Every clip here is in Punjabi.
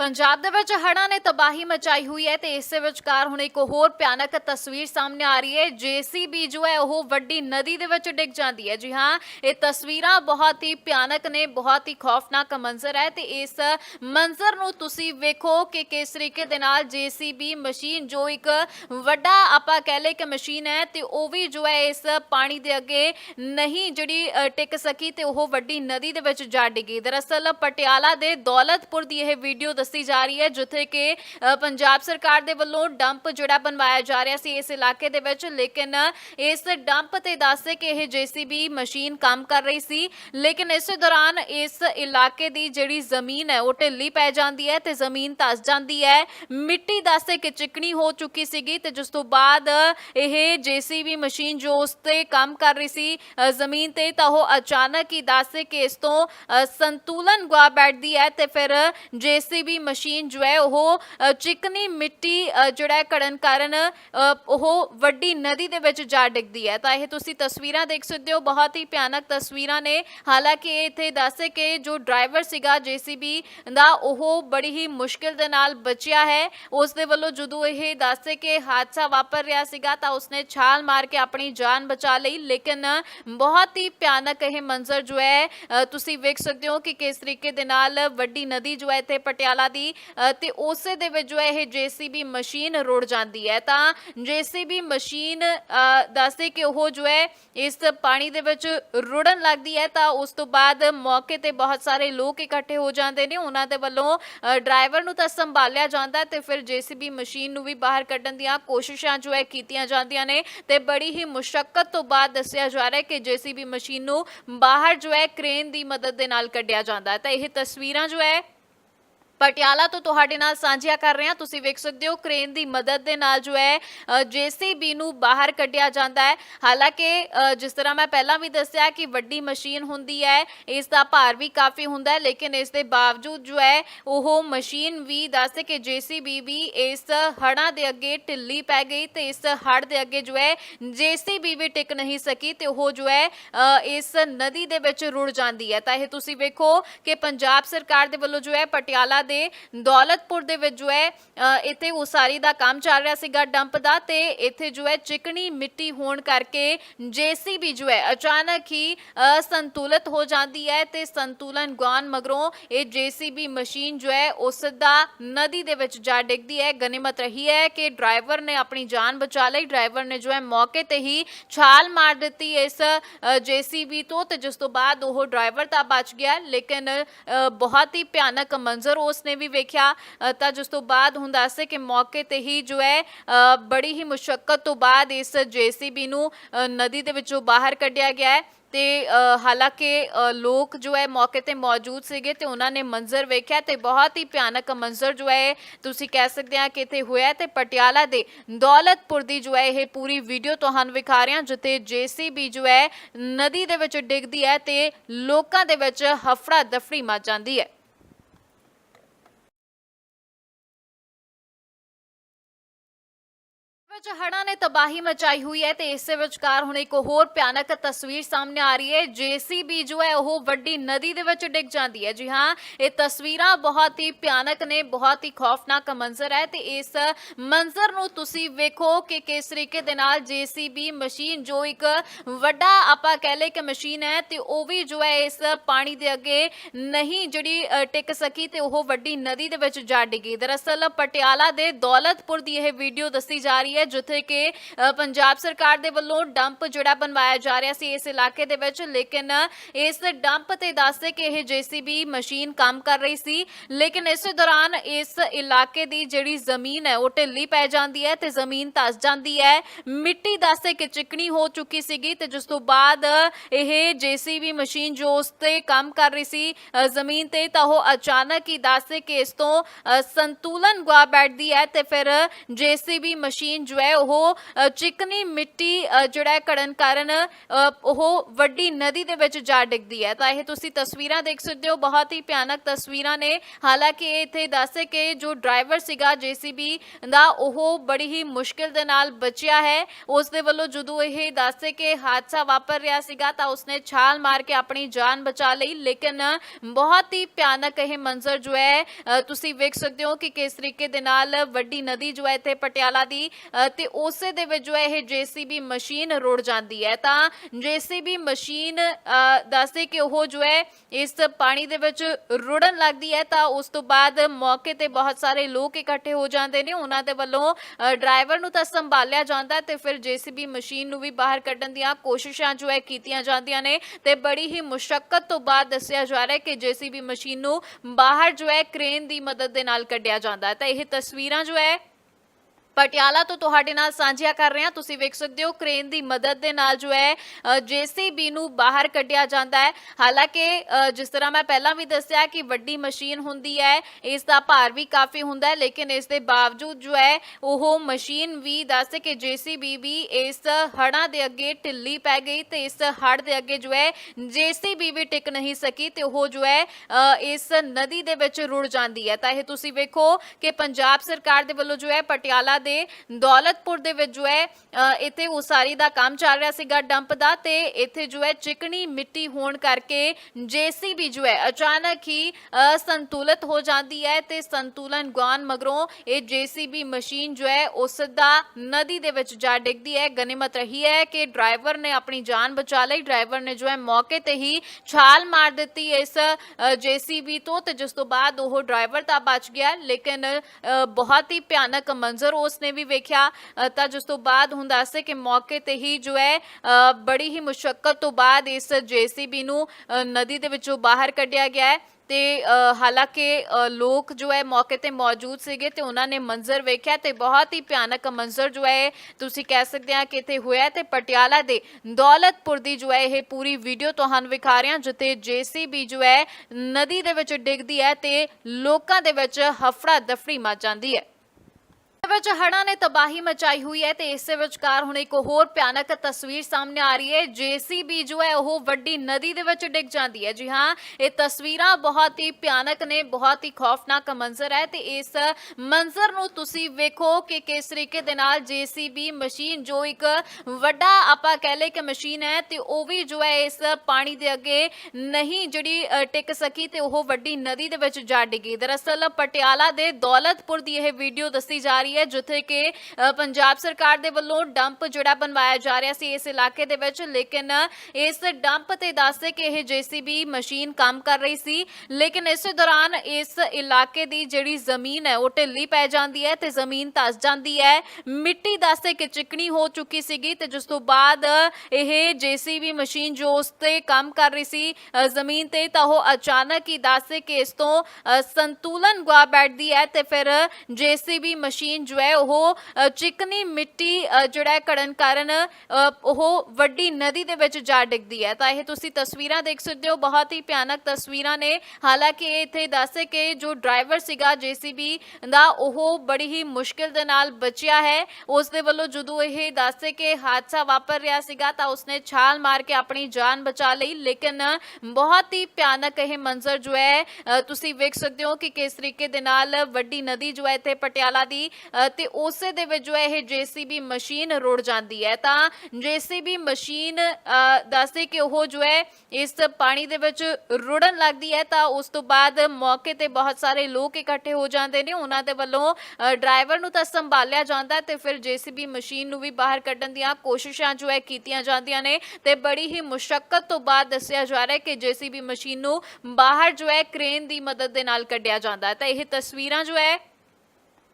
ਪੰਜਾਬ ਦੇ ਵਿੱਚ ਹੜ੍ਹਾਂ ਨੇ ਤਬਾਹੀ ਮਚਾਈ ਹੋਈ ਹੈ ਤੇ ਇਸੇ ਵਿਚਕਾਰ ਹੁਣ ਇੱਕ ਹੋਰ ਭਿਆਨਕ ਤਸਵੀਰ ਸਾਹਮਣੇ ਆ ਰਹੀ ਹੈ। ਜੀਸੀਬੀ ਜੋ ਹੈ ਉਹ ਵੱਡੀ ਨਦੀ ਦੇ ਵਿੱਚ ਡਿੱਗ ਜਾਂਦੀ ਹੈ। ਜੀ ਹਾਂ ਇਹ ਤਸਵੀਰਾਂ ਬਹੁਤ ਹੀ ਭਿਆਨਕ ਨੇ ਬਹੁਤ ਹੀ ਖੌਫਨਾਕ ਮੰਜ਼ਰ ਹੈ ਤੇ ਇਸ ਮੰਜ਼ਰ ਨੂੰ ਤੁਸੀਂ ਵੇਖੋ ਕਿ ਕਿਸ ਤਰੀਕੇ ਦੇ ਨਾਲ ਜੀਸੀਬੀ ਮਸ਼ੀਨ ਜੋ ਇੱਕ ਵੱਡਾ ਆਪਾਂ ਕਹਿ ਲਏ ਕਿ ਮਸ਼ੀਨ ਹੈ ਤੇ ਉਹ ਵੀ ਜੋ ਹੈ ਇਸ ਪਾਣੀ ਦੇ ਅੱਗੇ ਨਹੀਂ ਜਿਹੜੀ ਅ, ਟਿਕ ਸਕੀ ਤੇ ਉਹ ਵੱਡੀ ਨਦੀ ਦੇ ਵਿੱਚ ਜਾ ਡਿੱਗੀ। ਦਰਅਸਲ ਪਟਿਆਲਾ ਦੇ ਦੌਲਤਪੁਰ ਦੀ ਇਹ ਵੀਡੀਓ ਦੱਸੀ ਜਾ ਰਹੀ ਹੈ, ਜਿੱਥੇ ਕਿ ਪੰਜਾਬ ਸਰਕਾਰ ਦੇ ਵੱਲੋਂ ਡੰਪ ਜਿਹੜਾ ਬਣਵਾਇਆ ਜਾ ਰਿਹਾ ਸੀ ਇਸ ਇਲਾਕੇ ਦੇ ਵਿੱਚ। ਲੇਕਿਨ ਇਸ ਡੰਪ ਤੇ ਦੱਸੇ ਕਿ ਇਹ ਜੀਸੀਬੀ ਮਸ਼ੀਨ ਕੰਮ ਕਰ ਰਹੀ ਸੀ। ਲੇਕਿਨ ਇਸੇ ਦੌਰਾਨ ਇਸ ਇਲਾਕੇ ਦੀ ਜਿਹੜੀ ਜ਼ਮੀਨ ਹੈ, ਉਹ ਢਿੱਲੀ ਪੈ ਜਾਂਦੀ ਹੈ ਤੇ ਜ਼ਮੀਨ ਧਸ ਜਾਂਦੀ ਹੈ। ਮਿੱਟੀ ਦੱਸੇ ਕਿ ਚਿਕਣੀ ਹੋ ਚੁੱਕੀ ਸੀਗੀ ਤੇ ਜਿਸ ਤੋਂ ਬਾਅਦ ਇਹ ਜੀਸੀਬੀ ਮਸ਼ੀਨ ਜੋ ਉਸ ਤੇ ਕੰਮ ਕਰ ਰਹੀ ਸੀ ਜ਼ਮੀਨ ਤੇ ਤਾਂ ਉਹ ਅਚਾਨਕ ਹੀ ਦੱਸੇ ਕਿ ਇਸ ਤੋਂ ਸੰਤੁਲਨ ਗਵਾ ਬੈਠਦੀ ਹੈ ਤੇ ਫਿਰ ਜੀਸੀਬੀ ਮਸ਼ੀਨ ਜੋ ਹੈ ਉਹ ਅ, ਚਿਕਨੀ ਮਿੱਟੀ ਅ, ਜਿਹੜਾ ਹੈ ਘੜਨ ਕਾਰਨ ਅ, ਉਹ ਵੱਡੀ ਨਦੀ ਦੇ ਵਿੱਚ ਜਾ ਡਿੱਗਦੀ ਹੈ ਤਾਂ ਇਹ ਤੁਸੀਂ ਤਸਵੀਰਾਂ ਦੇਖ ਸਕਦੇ ਹੋ ਬਹੁਤ ਹੀ ਭਿਆਨਕ ਤਸਵੀਰਾਂ ਨੇ ਹਾਲਾਂਕਿ ਇਹ ਇੱਥੇ ਦੱਸੇ ਕਿ ਜੋ ਡਰਾਈਵਰ ਸੀਗਾ ਜੀਸੀਬੀ ਦਾ ਉਹ ਬੜੀ ਹੀ ਮੁਸ਼ਕਿਲ ਦੇ ਨਾਲ ਬਚਿਆ ਹੈ ਉਸ ਦੇ ਵੱਲੋਂ ਜਦੋਂ ਇਹ ਦੱਸੇ ਕਿ ਹਾਦਸਾ ਵਾਪਰ ਰਿਹਾ ਸੀਗਾ ਤਾਂ ਉਸਨੇ ਛਾਲ ਮਾਰ ਕੇ ਆਪਣੀ ਜਾਨ ਬਚਾ ਲਈ ਲੇਕਿਨ ਬਹੁਤ ਹੀ ਭਿਆਨਕ ਇਹ ਮੰਜ਼ਰ ਜੋ ਹੈ ਅ, ਤੁਸੀਂ ਵੇਖ ਸਕਦੇ ਹੋ ਕਿ ਕਿਸ ਤਰੀਕੇ ਦੇ ਨਾਲ ਵੱਡੀ ਨਦੀ ਜੋ ਹੈ ਇੱਥੇ ਪਟਿਆਲਾ ਦੀ ਤੇ ਉਸੇ ਦੇ ਵਿੱਚ ਜੋ ਹੈ ਇਹ ਜੀਸੀਬੀ ਮਸ਼ੀਨ ਰੁੜ ਜਾਂਦੀ ਹੈ। ਤਾਂ ਜੀਸੀਬੀ ਮਸ਼ੀਨ ਅ, ਦੱਸਦੇ ਕਿ ਉਹ ਜੋ ਹੈ ਇਸ ਪਾਣੀ ਦੇ ਵਿੱਚ ਰੁੜਨ ਲੱਗਦੀ ਹੈ। ਤਾਂ ਉਸ ਤੋਂ ਬਾਅਦ ਮੌਕੇ ਤੇ ਬਹੁਤ ਸਾਰੇ ਲੋਕ ਇਕੱਠੇ ਹੋ ਜਾਂਦੇ ਨੇ। ਉਹਨਾਂ ਦੇ ਵੱਲੋਂ ਡਰਾਈਵਰ ਨੂੰ ਤਾਂ ਸੰਭਾਲਿਆ ਜਾਂਦਾ ਹੈ ਤੇ ਫਿਰ ਜੀਸੀਬੀ ਮਸ਼ੀਨ ਨੂੰ ਵੀ ਬਾਹਰ ਕੱਢਣ ਦੀਆਂ ਕੋਸ਼ਿਸ਼ਾਂ ਜੋ ਹੈ ਕੀਤੀਆਂ ਜਾਂਦੀਆਂ ਨੇ। ਤੇ ਬੜੀ ਹੀ ਮੁਸ਼ਕਲ ਤੋਂ ਬਾਅਦ ਦੱਸਿਆ ਜਾ ਰਿਹਾ ਹੈ ਕਿ ਜੀਸੀਬੀ ਮਸ਼ੀਨ ਨੂੰ ਬਾਹਰ ਜੋ ਹੈ ਕ੍ਰੇਨ ਦੀ ਮਦਦ ਦੇ ਨਾਲ ਕੱਢਿਆ ਜਾਂਦਾ ਹੈ। ਤਾਂ ਇਹ ਤਸਵੀਰਾਂ ਜੋ ਹੈ ਪਟਿਆਲਾ ਤੋਂ ਤੁਹਾਡੇ ਨਾਲ ਸਾਂਝੀਆਂ ਕਰ ਰਹੇ ਹਾਂ। ਤੁਸੀਂ ਵੇਖ ਸਕਦੇ ਹੋ, ਕ੍ਰੇਨ ਦੀ ਮਦਦ ਦੇ ਨਾਲ ਜੋ ਹੈ ਜੀਸੀਬੀ ਨੂੰ ਬਾਹਰ ਕੱਢਿਆ ਜਾਂਦਾ ਹੈ। ਹਾਲਾਂਕਿ ਜਿਸ ਤਰ੍ਹਾਂ ਮੈਂ ਪਹਿਲਾਂ ਵੀ ਦੱਸਿਆ ਕਿ ਵੱਡੀ ਮਸ਼ੀਨ ਹੁੰਦੀ ਹੈ, ਇਸ ਦਾ ਭਾਰ ਵੀ ਕਾਫੀ ਹੁੰਦਾ ਹੈ, ਲੇਕਿਨ ਇਸ ਦੇ ਬਾਵਜੂਦ ਜੋ ਹੈ, ਉਹ ਮਸ਼ੀਨ ਵੀ ਦੱਸਦੇ ਕਿ ਜੀਸੀਬੀ ਵੀ ਇਸ ਹੜਾਂ ਦੇ ਅੱਗੇ ਢਿੱਲੀ ਪੈ ਗਈ ਤੇ ਇਸ ਹੜ ਦੇ ਅੱਗੇ ਜੋ ਹੈ, ਜੀਸੀਬੀ ਵੀ ਟਿਕ ਨਹੀਂ ਸਕੀ ਤੇ ਉਹ ਜੋ ਹੈ ਇਸ ਨਦੀ ਦੇ ਵਿੱਚ ਰੁੜ ਜਾਂਦੀ ਹੈ। ਤਾਂ ਇਹ ਤੁਸੀਂ ਵੇਖੋ ਕਿ ਪੰਜਾਬ ਸਰਕਾਰ ਦੇ ਵੱਲੋਂ ਜੋ ਹੈ, ਪਟਿਆਲਾ ਦੇ ਦੌਲਤਪੁਰ ਦੇ ਵਿੱਚ ਜੋ ਹੈ ਇੱਥੇ ਉਸਾਰੀ ਦਾ ਕੰਮ ਚੱਲ ਰਿਹਾ ਸੀਗਾ ਡੰਪ ਦਾ ਤੇ ਇੱਥੇ ਜੋ ਹੈ ਚਿਕਣੀ ਮਿੱਟੀ ਹੋਣ ਕਰਕੇ ਜੀਸੀਬੀ ਜੋ ਹੈ ਅਚਾਨਕ ਹੀ ਸੰਤੁਲਿਤ ਹੋ ਜਾਂਦੀ ਹੈ ਤੇ ਸੰਤੁਲਨ ਗਵਾਨ ਮਗਰੋਂ ਇਹ ਜੀਸੀਬੀ ਮਸ਼ੀਨ ਜੋ ਹੈ ਉਹ ਸਿੱਧਾ ਨਦੀ ਦੇ ਵਿੱਚ ਜਾ ਡਿੱਗਦੀ ਹੈ ਗਨੀਮਤ ਰਹੀ ਹੈ ਕਿ ਡਰਾਈਵਰ ਨੇ ਆਪਣੀ ਜਾਨ ਬਚਾ ਲਈ ਡਰਾਈਵਰ ਨੇ ਜੋ ਹੈ ਮੌਕੇ ਤੇ ਹੀ ਛਾਲ ਮਾਰ ਦਿੱਤੀ ਇਸ ਜੀਸੀਬੀ ਤੋਂ ਤੇ ਜਿਸ ਤੋਂ ਬਾਅਦ ਉਹ ਡਰਾਈਵਰ ਤਾਂ ਬਚ ਗਿਆ ਲੇਕਿਨ ਅ, ਬਹੁਤ ਹੀ ਭਿਆਨਕ ਮੰਜ਼ਰ ਉਸ ਨੇ ਵੀ ਵੇਖਿਆ ਅ, ਤਾਂ ਜਿਸ ਤੋਂ ਬਾਅਦ ਹੁਣ ਦੱਸੇ ਕਿ ਮੌਕੇ ਤੇ ਹੀ ਜੋ ਹੈ ਅ, ਬੜੀ ਹੀ ਮੁਸ਼ਕਲ ਤੋਂ ਬਾਅਦ ਇਸ ਜੀਸੀਬੀ ਨੂੰ ਅ, ਨਦੀ ਦੇ ਵਿੱਚੋਂ ਬਾਹਰ ਕੱਢਿਆ ਗਿਆ ਹੈ ਤੇ ਅ, ਹਾਲਾਂਕਿ ਅ, ਲੋਕ ਜੋ ਹੈ ਮੌਕੇ ਤੇ ਮੌਜੂਦ ਸੀਗੇ ਤੇ ਉਹਨਾਂ ਨੇ ਮੰਜ਼ਰ ਵੇਖਿਆ ਤੇ ਬਹੁਤ ਹੀ ਭਿਆਨਕ ਮੰਜ਼ਰ ਜੋ ਹੈ ਤੁਸੀਂ ਕਹਿ ਸਕਦੇ ਆ ਕਿ ਇੱਥੇ ਹੋਇਆ ਤੇ ਪਟਿਆਲਾ ਦੇ ਦੌਲਤਪੁਰ ਦੀ ਜੋ ਹੈ ਇਹ ਪੂਰੀ ਵੀਡੀਓ ਤੁਹਾਨੂੰ ਵਿਖਾ ਰਹੇ ਹਾਂ ਜਿੱਥੇ ਜੀਸੀਬੀ ਜੋ ਹੈ ਨਦੀ ਦੇ ਵਿੱਚ ਡਿੱਗਦੀ ਹੈ ਤੇ ਲੋਕਾਂ ਦੇ ਵਿੱਚ ਹਫੜਾ ਦਫੜੀ ਮਚ ਜਾਂਦੀ ਹੈ। ਵਿੱਚ ਹੜ੍ਹਾਂ ਨੇ ਤਬਾਹੀ ਮਚਾਈ ਹੋਈ ਹੈ ਤੇ ਇਸੇ ਵਿਚਕਾਰ ਹੁਣ ਇੱਕ ਹੋਰ ਭਿਆਨਕ ਤਸਵੀਰ ਸਾਹਮਣੇ ਆ ਰਹੀ ਹੈ। ਜੀਸੀਬੀ ਜੋ ਹੈ ਉਹ ਵੱਡੀ ਨਦੀ ਦੇ ਵਿੱਚ ਡਿੱਗ ਜਾਂਦੀ ਹੈ। ਜੀ ਹਾਂ ਇਹ ਤਸਵੀਰਾਂ ਬਹੁਤ ਹੀ ਭਿਆਨਕ ਨੇ ਬਹੁਤ ਹੀ ਖੌਫਨਾਕ ਮੰਜ਼ਰ ਹੈ ਤੇ ਇਸ ਮੰਜ਼ਰ ਨੂੰ ਤੁਸੀਂ ਵੇਖੋ ਕਿ ਕਿਸ ਤਰੀਕੇ ਦੇ ਨਾਲ ਜੀਸੀਬੀ ਮਸ਼ੀਨ ਜੋ ਇੱਕ ਵੱਡਾ ਆਪਾਂ ਕਹਿ ਲਏ ਕਿ ਮਸ਼ੀਨ ਹੈ ਤੇ ਉਹ ਵੀ ਜੋ ਹੈ ਇਸ ਪਾਣੀ ਦੇ ਅੱਗੇ ਨਹੀਂ ਜਿਹੜੀ ਅ, ਟਿਕ ਸਕੀ ਤੇ ਉਹ ਵੱਡੀ ਨਦੀ ਦੇ ਵਿੱਚ ਜਾ ਡਿੱਗੀ। ਦਰਅਸਲ ਪਟਿਆਲਾ ਦੇ ਦੌਲਤਪੁਰ ਦੀ ਇਹ ਵੀਡੀਓ ਦੱਸੀ ਜਾ ਰਹੀ ਹੈ ਜਿੱਥੇ ਕਿ ਪੰਜਾਬ ਸਰਕਾਰ ਦੇ ਵੱਲੋਂ ਡੰਪ ਜਿਹੜਾ ਬਣਵਾਇਆ ਜਾ ਰਿਹਾ ਸੀ ਇਸ ਇਲਾਕੇ ਦੇ ਵਿੱਚ, ਲੇਕਿਨ ਇਸ ਡੰਪ ਤੇ ਦੱਸਦੇ ਕਿ ਇਹ ਜੀਸੀਬੀ ਮਸ਼ੀਨ ਕੰਮ ਕਰ ਰਹੀ ਸੀ। ਲੇਕਿਨ ਇਸੇ ਦੌਰਾਨ ਇਸ ਇਲਾਕੇ ਦੀ ਜਿਹੜੀ ਜ਼ਮੀਨ ਹੈ, ਉਹ ਢਿੱਲੀ ਪੈ ਜਾਂਦੀ ਹੈ ਤੇ ਜ਼ਮੀਨ ਧਸ ਜਾਂਦੀ ਹੈ। ਮਿੱਟੀ ਦੱਸਦੇ ਕਿ ਚਿਕਣੀ ਹੋ ਚੁੱਕੀ ਸੀਗੀ ਤੇ ਜਿਸ ਤੋਂ ਬਾਅਦ ਇਹ ਜੀਸੀਬੀ ਮਸ਼ੀਨ ਜੋ ਉਸ ਤੇ ਕੰਮ ਕਰ ਰਹੀ ਸੀ ਜ਼ਮੀਨ ਤੇ, ਤਾਂ ਉਹ ਅਚਾਨਕ ਹੀ ਦੱਸਦੇ ਕਿ ਇਸ ਤੋਂ ਸੰਤੁਲਨ ਗਵਾ ਬੈਠਦੀ ਹੈ ਤੇ ਫਿਰ ਜੀਸੀਬੀ ਮਸ਼ੀਨ ਜੋ ਜੋ ਹੈ ਉਹ ਚਿਕਨੀ ਮਿੱਟੀ ਜਿਹੜਾ ਹੈ ਘੜਨ ਕਾਰਨ ਉਹ ਵੱਡੀ ਨਦੀ ਦੇ ਵਿੱਚ ਜਾ ਡਿੱਗਦੀ ਹੈ। ਤਾਂ ਇਹ ਤੁਸੀਂ ਤਸਵੀਰਾਂ ਦੇਖ ਸਕਦੇ ਹੋ। ਬਹੁਤ ਹੀ ਭਿਆਨਕ ਤਸਵੀਰਾਂ ਨੇ। ਹਾਲਾਂਕਿ ਇਹ ਇੱਥੇ ਦੱਸੇ ਕਿ ਜੋ ਡਰਾਈਵਰ ਸੀਗਾ, ਜੀਸੀਬੀ ਦਾ, ਉਹ ਬੜੀ ਹੀ ਮੁਸ਼ਕਿਲ ਦੇ ਨਾਲ ਬਚਿਆ ਹੈ। ਉਸ ਦੇ ਵੱਲੋਂ ਜਦੋਂ ਇਹ ਦੱਸੇ ਕਿ ਹਾਦਸਾ ਵਾਪਰ ਰਿਹਾ ਸੀਗਾ, ਤਾਂ ਉਸਨੇ ਛਾਲ ਮਾਰ ਕੇ ਆਪਣੀ ਜਾਨ ਬਚਾ ਲਈ। ਲੇਕਿਨ ਬਹੁਤ ਹੀ ਭਿਆਨਕ ਇਹ ਮੰਜ਼ਰ ਜੋ ਹੈ ਤੁਸੀਂ ਵੇਖ ਸਕਦੇ ਹੋ ਕਿ ਕਿਸ ਤਰੀਕੇ ਦੇ ਨਾਲ ਵੱਡੀ ਨਦੀ ਜੋ ਹੈ ਇੱਥੇ ਪਟਿਆਲਾ ਦੀ ਤੇ ਉਸੇ ਦੇ ਵਿੱਚ ਜੋ ਹੈ ਇਹ ਜੀਸੀਬੀ ਮਸ਼ੀਨ ਰੁੜ ਜਾਂਦੀ ਹੈ। ਤਾਂ ਜੀਸੀਬੀ ਮਸ਼ੀਨ ਅ, ਦੱਸਦੇ ਕਿ ਉਹ ਜੋ ਹੈ ਇਸ ਪਾਣੀ ਦੇ ਵਿੱਚ ਰੁੜਨ ਲੱਗਦੀ ਹੈ ਤਾਂ ਉਸ ਤੋਂ ਬਾਅਦ ਮੌਕੇ ਤੇ ਬਹੁਤ ਸਾਰੇ ਲੋਕ ਇਕੱਠੇ ਹੋ ਜਾਂਦੇ ਨੇ। ਉਹਨਾਂ ਦੇ ਵੱਲੋਂ ਡਰਾਈਵਰ ਨੂੰ ਤਾਂ ਸੰਭਾਲਿਆ ਜਾਂਦਾ ਹੈ ਤੇ ਫਿਰ ਜੀਸੀਬੀ ਮਸ਼ੀਨ ਨੂੰ ਵੀ ਬਾਹਰ ਕੱਢਣ ਦੀਆਂ ਕੋਸ਼ਿਸ਼ਾਂ ਜੋ ਹੈ ਕੀਤੀਆਂ ਜਾਂਦੀਆਂ ਨੇ। ਤੇ ਬੜੀ ਹੀ ਮੁਸ਼ਕਲ ਤੋਂ ਬਾਅਦ ਦੱਸਿਆ ਜਾ ਰਿਹਾ ਹੈ ਕਿ ਜੀਸੀਬੀ ਮਸ਼ੀਨ ਨੂੰ ਬਾਹਰ ਜੋ ਹੈ ਕ੍ਰੇਨ ਦੀ ਮਦਦ ਦੇ ਨਾਲ ਕੱਢਿਆ ਜਾਂਦਾ ਹੈ। ਤਾਂ ਇਹ ਤਸਵੀਰਾਂ ਜੋ ਹੈ ਪਟਿਆਲਾ ਤੋਂ ਤੁਹਾਡੇ ਨਾਲ ਸਾਂਝੀਆਂ ਕਰ ਰਹੇ ਹਾਂ। ਤੁਸੀਂ ਵੇਖ ਸਕਦੇ ਹੋ ਕ੍ਰੇਨ ਦੀ ਮਦਦ ਦੇ ਨਾਲ ਜੋ ਹੈ ਜੀਸੀਬੀ ਨੂੰ ਬਾਹਰ ਕੱਢਿਆ ਜਾਂਦਾ ਹੈ। ਹਾਲਾਂਕਿ ਜਿਸ ਤਰ੍ਹਾਂ ਮੈਂ ਪਹਿਲਾਂ ਵੀ ਦੱਸਿਆ ਕਿ ਵੱਡੀ ਮਸ਼ੀਨ ਹੁੰਦੀ ਹੈ, ਇਸ ਦਾ ਭਾਰ ਵੀ ਕਾਫੀ ਹੁੰਦਾ ਹੈ, ਲੇਕਿਨ ਇਸ ਦੇ ਬਾਵਜੂਦ ਜੋ ਹੈ, ਉਹ ਮਸ਼ੀਨ ਵੀ ਦੱਸ ਕਿ ਜੀਸੀਬੀ ਵੀ ਇਸ ਹੜਾਂ ਦੇ ਅੱਗੇ ਢਿੱਲੀ ਪੈ ਗਈ ਤੇ ਇਸ ਹੜ ਦੇ ਅੱਗੇ ਜੋ ਹੈ, ਜੀਸੀਬੀ ਵੀ ਟਿਕ ਨਹੀਂ ਸਕੀ ਤੇ ਉਹ ਜੋ ਹੈ ਇਸ ਨਦੀ ਦੇ ਵਿੱਚ ਰੁੜ ਜਾਂਦੀ ਹੈ। ਤਾਂ ਇਹ ਤੁਸੀਂ ਵੇਖੋ ਕਿ ਪੰਜਾਬ ਸਰਕਾਰ ਦੇ ਵੱਲੋਂ ਜੋ ਹੈ, ਪਟਿਆਲਾ ਦੇ ਦੌਲਤਪੁਰ ਦੇ ਵਿੱਚ ਜੋ ਹੈ ਇੱਥੇ ਉਸਾਰੀ ਦਾ ਕੰਮ ਚੱਲ ਰਿਹਾ ਸੀਗਾ ਡੰਪ ਦਾ ਤੇ ਇੱਥੇ ਜੋ ਹੈ ਚਿਕਣੀ ਮਿੱਟੀ ਹੋਣ ਕਰਕੇ ਜੀਸੀਬੀ ਜੋ ਹੈ ਅਚਾਨਕ ਹੀ ਸੰਤੁਲਿਤ ਹੋ ਜਾਂਦੀ ਹੈ ਤੇ ਸੰਤੁਲਨ ਗਵਾਨ ਮਗਰੋਂ ਇਹ ਜੀਸੀਬੀ ਮਸ਼ੀਨ ਜੋ ਹੈ ਉਸ ਦਾ ਨਦੀ ਦੇ ਵਿੱਚ ਜਾ ਡਿੱਗਦੀ ਹੈ। ਗਨੀਮਤ ਰਹੀ ਹੈ ਕਿ ਡਰਾਈਵਰ ਨੇ ਆਪਣੀ ਜਾਨ ਬਚਾ ਲਈ। ਡਰਾਈਵਰ ਨੇ ਜੋ ਹੈ ਮੌਕੇ ਤੇ ਹੀ ਛਾਲ ਮਾਰ ਦਿੱਤੀ ਇਸ ਜੀਸੀਬੀ ਤੋਂ ਤੇ ਜਿਸ ਤੋਂ ਬਾਅਦ ਉਹ ਡਰਾਈਵਰ ਤਾਂ ਬਚ ਗਿਆ ਲੇਕਿਨ ਅ, ਬਹੁਤ ਹੀ ਭਿਆਨਕ ਮੰਜ਼ਰ ਉਸ ਉਸਨੇ ਵੀ ਵੇਖਿਆ ਤਾਂ ਜਿਸ ਤੋਂ ਬਾਅਦ ਹੁਣ ਦੱਸਦੇ ਕਿ ਮੌਕੇ ਤੇ ਹੀ ਜੋ ਹੈ ਬੜੀ ਹੀ ਮੁਸ਼ਕਲ ਤੋਂ ਬਾਅਦ ਇਸ ਜੀਸੀਬੀ ਨੂੰ ਨਦੀ ਦੇ ਵਿੱਚੋਂ ਬਾਹਰ ਕੱਢਿਆ ਗਿਆ ਹੈ। ਤੇ ਹਾਲਾਂਕਿ ਲੋਕ ਜੋ ਹੈ ਮੌਕੇ ਤੇ ਮੌਜੂਦ ਸੀਗੇ ਤੇ ਉਹਨਾਂ ਨੇ ਮੰਜ਼ਰ ਵੇਖਿਆ ਤੇ ਬਹੁਤ ਹੀ ਭਿਆਨਕ ਮੰਜ਼ਰ ਜੋ ਹੈ ਤੁਸੀਂ ਕਹਿ ਸਕਦੇ ਆ ਕਿ ਇੱਥੇ ਹੋਇਆ ਤੇ ਪਟਿਆਲਾ ਦੇ ਦੌਲਤਪੁਰ ਦੀ ਜੋ ਹੈ ਇਹ ਪੂਰੀ ਵੀਡੀਓ ਤੁਹਾਨੂੰ ਵਿਖਾ ਰਹੇ ਹਾਂ, ਜਿੱਥੇ ਜੀਸੀਬੀ ਜੋ ਹੈ ਨਦੀ ਦੇ ਵਿੱਚ ਡਿੱਗਦੀ ਹੈ ਤੇ ਲੋਕਾਂ ਦੇ ਵਿੱਚ ਹਫੜਾ ਦਫੜੀ ਮਚ ਜਾਂਦੀ ਹੈ। ਵਿੱਚ ਹੜਾਂ ਨੇ ਤਬਾਹੀ ਮਚਾਈ ਹੋਈ ਹੈ ਤੇ ਇਸੇ ਵਿਚਕਾਰ ਹੁਣ ਇੱਕ ਹੋਰ ਭਿਆਨਕ ਤਸਵੀਰ ਸਾਹਮਣੇ ਆ ਰਹੀ ਹੈ। ਜੀਸੀਬੀ ਜੋ ਹੈ ਉਹ ਵੱਡੀ ਨਦੀ ਦੇ ਵਿੱਚ ਡਿੱਗ ਜਾਂਦੀ ਹੈ। ਜੀ ਹਾਂ ਇਹ ਤਸਵੀਰਾਂ ਬਹੁਤ ਹੀ ਭਿਆਨਕ ਨੇ ਬਹੁਤ ਹੀ ਖੌਫਨਾਕ ਮੰਜ਼ਰ ਹੈ ਤੇ ਇਸ ਮੰਜ਼ਰ ਨੂੰ ਤੁਸੀਂ ਵੇਖੋ ਕਿ ਕਿਸ ਤਰੀਕੇ ਦੇ ਨਾਲ ਜੀਸੀਬੀ ਮਸ਼ੀਨ ਜੋ ਇੱਕ ਵੱਡਾ ਆਪਾਂ ਕਹਿ ਲਏ ਕਿ ਮਸ਼ੀਨ ਹੈ ਤੇ ਉਹ ਵੀ ਜੋ ਹੈ ਇਸ ਪਾਣੀ ਦੇ ਅੱਗੇ ਨਹੀਂ ਜਿਹੜੀ ਅ, ਟਿਕ ਸਕੀ ਤੇ ਉਹ ਵੱਡੀ ਨਦੀ ਦੇ ਵਿੱਚ ਜਾ ਡਿੱਗੀ। ਦਰਅਸਲ ਪਟਿਆਲਾ ਦੇ ਦੌਲਤਪੁਰ ਦੀ ਇਹ ਵੀਡੀਓ ਦੱਸੀ ਜਾ ਰਹੀ ਹੈ, ਜਿੱਥੇ ਕਿ ਪੰਜਾਬ ਸਰਕਾਰ ਦੇ ਵੱਲੋਂ ਡੰਪ ਜਿਹੜਾ ਬਣਵਾਇਆ ਜਾ ਰਿਹਾ ਸੀ ਇਸ ਇਲਾਕੇ ਦੇ ਵਿੱਚ। ਲੇਕਿਨ ਇਸ ਡੰਪ ਤੇ ਦੱਸਦੇ ਕਿ ਇਹ ਜੀਸੀਬੀ ਮਸ਼ੀਨ ਕੰਮ ਕਰ ਰਹੀ ਸੀ। ਲੇਕਿਨ ਇਸੇ ਦੌਰਾਨ ਇਸ ਇਲਾਕੇ ਦੀ ਜਿਹੜੀ ਜ਼ਮੀਨ ਹੈ, ਉਹ ਢਿੱਲੀ ਪੈ ਜਾਂਦੀ ਹੈ ਤੇ ਜ਼ਮੀਨ ਧਸ ਜਾਂਦੀ ਹੈ। ਮਿੱਟੀ ਦੱਸਦੇ ਕਿ ਚਿਕਣੀ ਹੋ ਚੁੱਕੀ ਸੀਗੀ ਤੇ ਜਿਸ ਤੋਂ ਬਾਅਦ ਇਹ ਜੀਸੀਬੀ ਮਸ਼ੀਨ ਜੋ ਉਸ ਤੇ ਕੰਮ ਕਰ ਰਹੀ ਸੀ ਜ਼ਮੀਨ ਤੇ, ਤਾਂ ਉਹ ਅਚਾਨਕ ਹੀ ਦੱਸਦੇ ਕਿ ਇਸ ਤੋਂ ਸੰਤੁਲਨ ਗਵਾ ਬੈਠਦੀ ਹੈ ਤੇ ਫਿਰ ਜੀਸੀਬੀ ਮਸ਼ੀਨ ਜੋ ਹੈ ਉਹ ਚਿਕਨੀ ਮਿੱਟੀ ਜਿਹੜਾ ਹੈ ਘੜਨ ਕਾਰਨ ਉਹ ਵੱਡੀ ਨਦੀ ਦੇ ਵਿੱਚ ਜਾ ਡਿੱਗਦੀ ਹੈ। ਤਾਂ ਇਹ ਤੁਸੀਂ ਤਸਵੀਰਾਂ ਦੇਖ ਸਕਦੇ ਹੋ, ਬਹੁਤ ਹੀ ਭਿਆਨਕ ਤਸਵੀਰਾਂ ਨੇ। ਹਾਲਾਂਕਿ ਇਹ ਇੱਥੇ ਦੱਸੇ ਕਿ ਜੋ ਡਰਾਈਵਰ ਸੀਗਾ, ਜੀਸੀਬੀ ਦਾ, ਉਹ ਬੜੀ ਹੀ ਮੁਸ਼ਕਿਲ ਦੇ ਨਾਲ ਬਚਿਆ ਹੈ। ਉਸ ਦੇ ਵੱਲੋਂ ਜਦੋਂ ਇਹ ਦੱਸੇ ਕਿ ਹਾਦਸਾ ਵਾਪਰ ਰਿਹਾ ਸੀਗਾ, ਤਾਂ ਉਸਨੇ ਛਾਲ ਮਾਰ ਕੇ ਆਪਣੀ ਜਾਨ ਬਚਾ ਲਈ। ਲੇਕਿਨ ਬਹੁਤ ਹੀ ਭਿਆਨਕ ਇਹ ਮੰਜ਼ਰ ਜੋ ਹੈ ਤੁਸੀਂ ਵੇਖ ਸਕਦੇ ਹੋ ਕਿ ਕਿਸ ਤਰੀਕੇ ਦੇ ਨਾਲ ਵੱਡੀ ਨਦੀ ਜੋ ਹੈ ਇੱਥੇ ਪਟਿਆਲਾ ਦੀ ਤੇ ਉਸੇ ਦੇ ਵਿੱਚ ਜੋ ਹੈ ਇਹ ਜੀਸੀਬੀ ਮਸ਼ੀਨ ਰੁੜ ਜਾਂਦੀ ਹੈ। ਤਾਂ ਜੀਸੀਬੀ ਮਸ਼ੀਨ ਅ, ਦੱਸਦੇ ਕਿ ਉਹ ਜੋ ਹੈ ਇਸ ਪਾਣੀ ਦੇ ਵਿੱਚ ਰੁੜਨ ਲੱਗਦੀ ਹੈ। ਤਾਂ ਉਸ ਤੋਂ ਬਾਅਦ ਮੌਕੇ ਤੇ ਬਹੁਤ ਸਾਰੇ ਲੋਕ ਇਕੱਠੇ ਹੋ ਜਾਂਦੇ ਨੇ। ਉਹਨਾਂ ਦੇ ਵੱਲੋਂ ਡਰਾਈਵਰ ਨੂੰ ਤਾਂ ਸੰਭਾਲਿਆ ਜਾਂਦਾ ਹੈ ਤੇ ਫਿਰ ਜੀਸੀਬੀ ਮਸ਼ੀਨ ਨੂੰ ਵੀ ਬਾਹਰ ਕੱਢਣ ਦੀਆਂ ਕੋਸ਼ਿਸ਼ਾਂ ਜੋ ਹੈ ਕੀਤੀਆਂ ਜਾਂਦੀਆਂ ਨੇ। ਤੇ ਬੜੀ ਹੀ ਮੁਸ਼ਕਲ ਤੋਂ ਬਾਅਦ ਦੱਸਿਆ ਜਾ ਰਿਹਾ ਹੈ ਕਿ ਜੀਸੀਬੀ ਮਸ਼ੀਨ ਨੂੰ ਬਾਹਰ ਜੋ ਹੈ ਕ੍ਰੇਨ ਦੀ ਮਦਦ ਦੇ ਨਾਲ ਕੱਢਿਆ ਜਾਂਦਾ ਹੈ। ਤਾਂ ਇਹ ਤਸਵੀਰਾਂ ਜੋ ਹੈ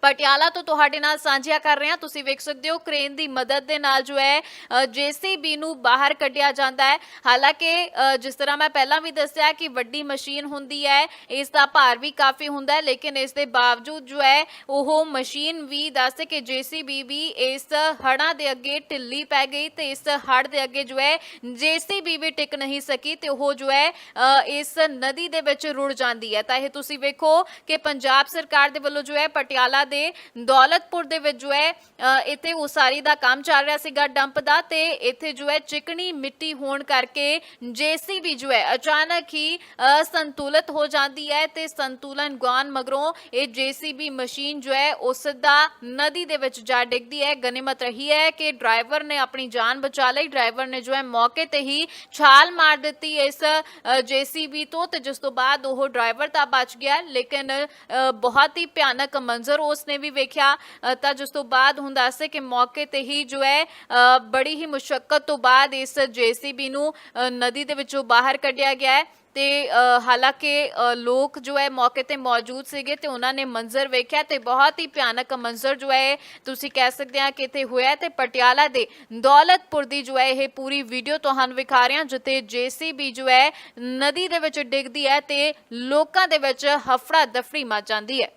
ਪਟਿਆਲਾ ਤੋਂ ਤੁਹਾਡੇ ਨਾਲ ਸਾਂਝੀਆਂ ਕਰ ਰਹੇ ਹਾਂ। ਤੁਸੀਂ ਵੇਖ ਸਕਦੇ ਹੋ ਕ੍ਰੇਨ ਦੀ ਮਦਦ ਦੇ ਨਾਲ ਜੋ ਹੈ ਜੀਸੀਬੀ ਨੂੰ ਬਾਹਰ ਕੱਢਿਆ ਜਾਂਦਾ ਹੈ। ਹਾਲਾਂਕਿ ਜਿਸ ਤਰ੍ਹਾਂ ਮੈਂ ਪਹਿਲਾਂ ਵੀ ਦੱਸਿਆ ਕਿ ਵੱਡੀ ਮਸ਼ੀਨ ਹੁੰਦੀ ਹੈ, ਇਸ ਦਾ ਭਾਰ ਵੀ ਕਾਫੀ ਹੁੰਦਾ ਹੈ, ਲੇਕਿਨ ਇਸ ਦੇ ਬਾਵਜੂਦ ਜੋ ਹੈ, ਉਹ ਮਸ਼ੀਨ ਵੀ ਦੱਸਦੇ ਕਿ ਜੀਸੀਬੀ ਵੀ ਇਸ ਹੜਾਂ ਦੇ ਅੱਗੇ ਢਿੱਲੀ ਪੈ ਗਈ ਤੇ ਇਸ ਹੜ ਦੇ ਅੱਗੇ ਜੋ ਹੈ, ਜੀਸੀਬੀ ਵੀ ਟਿਕ ਨਹੀਂ ਸਕੀ ਤੇ ਉਹ ਜੋ ਹੈ ਇਸ ਨਦੀ ਦੇ ਵਿੱਚ ਰੁੜ ਜਾਂਦੀ ਹੈ। ਤਾਂ ਇਹ ਤੁਸੀਂ ਵੇਖੋ ਕਿ ਪੰਜਾਬ ਸਰਕਾਰ ਦੇ ਵੱਲੋਂ ਜੋ ਹੈ, ਪਟਿਆਲਾ ਦੇ ਦੌਲਤਪੁਰ ਦੇ ਵਿੱਚ ਜੋ ਹੈ ਇੱਥੇ ਉਸਾਰੀ ਦਾ ਕੰਮ ਚੱਲ ਰਿਹਾ ਸੀਗਾ ਡੰਪ ਦਾ ਤੇ ਇੱਥੇ ਜੋ ਹੈ ਚਿਕਨੀ ਮਿੱਟੀ ਹੋਣ ਕਰਕੇ ਜੀਸੀਬੀ ਜੋ ਹੈ ਅਚਾਨਕ ਹੀ ਸੰਤੁਲਿਤ ਹੋ ਜਾਂਦੀ ਹੈ ਤੇ ਸੰਤੁਲਨ ਗਵਾਨ ਮਗਰੋਂ ਇਹ ਜੀਸੀਬੀ ਮਸ਼ੀਨ ਜੋ ਹੈ ਉਸ ਦਾ ਨਦੀ ਦੇ ਵਿੱਚ ਜਾ ਡਿੱਗਦੀ ਹੈ। ਗਨੀਮਤ ਰਹੀ ਹੈ ਕਿ ਡਰਾਈਵਰ ਨੇ ਆਪਣੀ ਜਾਨ ਬਚਾ ਲਈ। ਡਰਾਈਵਰ ਨੇ ਜੋ ਹੈ ਮੌਕੇ ਤੇ ਹੀ ਛਾਲ ਮਾਰ ਦਿੱਤੀ ਇਸ ਜੀਸੀਬੀ ਤੋਂ ਤੇ ਜਿਸ ਤੋਂ ਬਾਅਦ ਉਹ ਡਰਾਈਵਰ ਤਾਂ ਬਚ ਗਿਆ ਲੇਕਿਨ ਅ, ਬਹੁਤ ਹੀ ਭਿਆਨਕ ਮੰਜ਼ਰ ਉਹ ਉਸ ਨੇ ਵੀ ਵੇਖਿਆ ਤਾਂ ਜਿਸ ਤੋਂ ਬਾਅਦ ਹੁਣ ਦੱਸੇ ਕਿ ਮੌਕੇ ਤੇ ਹੀ ਜੋ ਹੈ ਬੜੀ ਹੀ ਮੁਸ਼ਕਲ ਤੋਂ ਬਾਅਦ ਇਸ ਜੀਸੀਬੀ ਨੂੰ ਨਦੀ ਦੇ ਵਿੱਚੋਂ ਬਾਹਰ ਕੱਢਿਆ ਗਿਆ ਹੈ ਤੇ ਹਾਲਾਂਕਿ ਲੋਕ ਜੋ ਹੈ ਮੌਕੇ ਤੇ ਮੌਜੂਦ ਸੀਗੇ ਤੇ ਉਹਨਾਂ ਨੇ ਮੰਜ਼ਰ ਵੇਖਿਆ ਤੇ ਬਹੁਤ ਹੀ ਭਿਆਨਕ ਮੰਜ਼ਰ ਜੋ ਹੈ ਤੁਸੀਂ ਕਹਿ ਸਕਦੇ ਆ ਕਿ ਇੱਥੇ ਹੋਇਆ ਤੇ ਪਟਿਆਲਾ ਦੇ ਦੌਲਤਪੁਰ ਦੀ ਜੋ ਹੈ ਇਹ ਪੂਰੀ ਵੀਡੀਓ ਤੁਹਾਨੂੰ ਵਿਖਾ ਰਹੇ ਹਾਂ, ਜਿੱਥੇ ਜੀਸੀਬੀ ਜੋ ਹੈ ਨਦੀ ਦੇ ਵਿੱਚ ਡਿੱਗਦੀ ਹੈ ਤੇ ਲੋਕਾਂ ਦੇ ਵਿੱਚ ਹਫੜਾ ਦਫੜੀ ਮਚ ਜਾਂਦੀ ਹੈ।